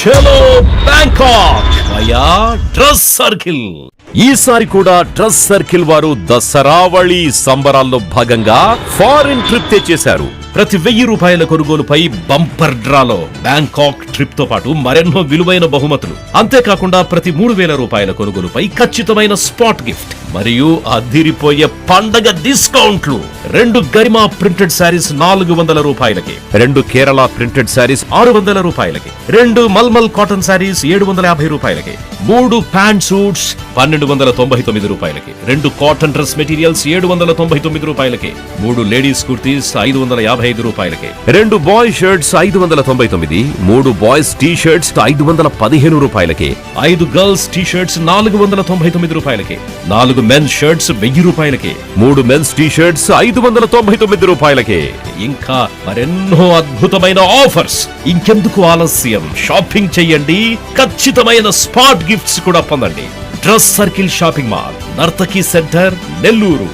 చలో బ్యాంకాక్ అయా dress circle ఈసారి కూడా డ్రెస్ సర్కిల్ వారు దసరావళి సంబరాల్లో భాగంగా ఫారిన్ ట్రిప్ తెచ్చేశారు ప్రతి వెయ్యి రూపాయల కొనుగోలుపై బంపర్ డ్రాలో బ్యాంకాక్ ట్రిప్తో పాటు మరెన్నో విలువైన బహుమతులు. అంతేకాకుండా ప్రతి మూడు వేల రూపాయల కొనుగోలుపై ఖచ్చితమైన స్పాట్ గిఫ్ట్ మరియు అదిరిపోయే పండగ డిస్కౌంట్లు రెండు గరిమా ప్రింటెడ్ శారీస్ నాలుగు వందల రూపాయలకి రెండు కేరళ ప్రింటెడ్ శారీస్ ఆరు వందల రూపాయలకి రెండు మల్మల్ కాటన్ శారీస్ ఏడు వందల యాభై రూపాయలకి మూడు ప్యాంట్ సూట్స్ పన్నెండు వందల తొంభై తొమ్మిది రూపాయలకి రెండు కాటన్ డ్రెస్ మెటీరియల్స్ ఏడు వందల తొంభై తొమ్మిది రూపాయలకి మూడు లేడీస్ కుర్తీస్ ఐదు వందల యాభై ఐదు రూపాయలకి రెండు బాయ్ షర్ట్స్ ఐదు వందల తొంభై తొమ్మిది మూడు బాయ్స్ టీ షర్ట్స్ ఐదు వందల పదిహేను రూపాయలకి ఐదు గర్ల్స్ టీ షర్ట్స్ నాలుగు వందల తొంభై తొమ్మిది రూపాయలకి నాలుగు మెన్స్ షర్ట్స్ వెయ్యి రూపాయలకి మూడు మెన్స్ టీ షర్ట్స్ ఐదు వందల తొంభై తొమ్మిది రూపాయలకి. ఇంకా మరెన్నో అద్భుతమైన ఆఫర్స్. ఇంకెందుకు ఆలస్యం? షాపింగ్ చేయండి ఖచ్చితమైన స్పాట్ గిఫ్ట్స్ కూడా పొందండి. Dress circle shopping mall Narthaki centre Nellore.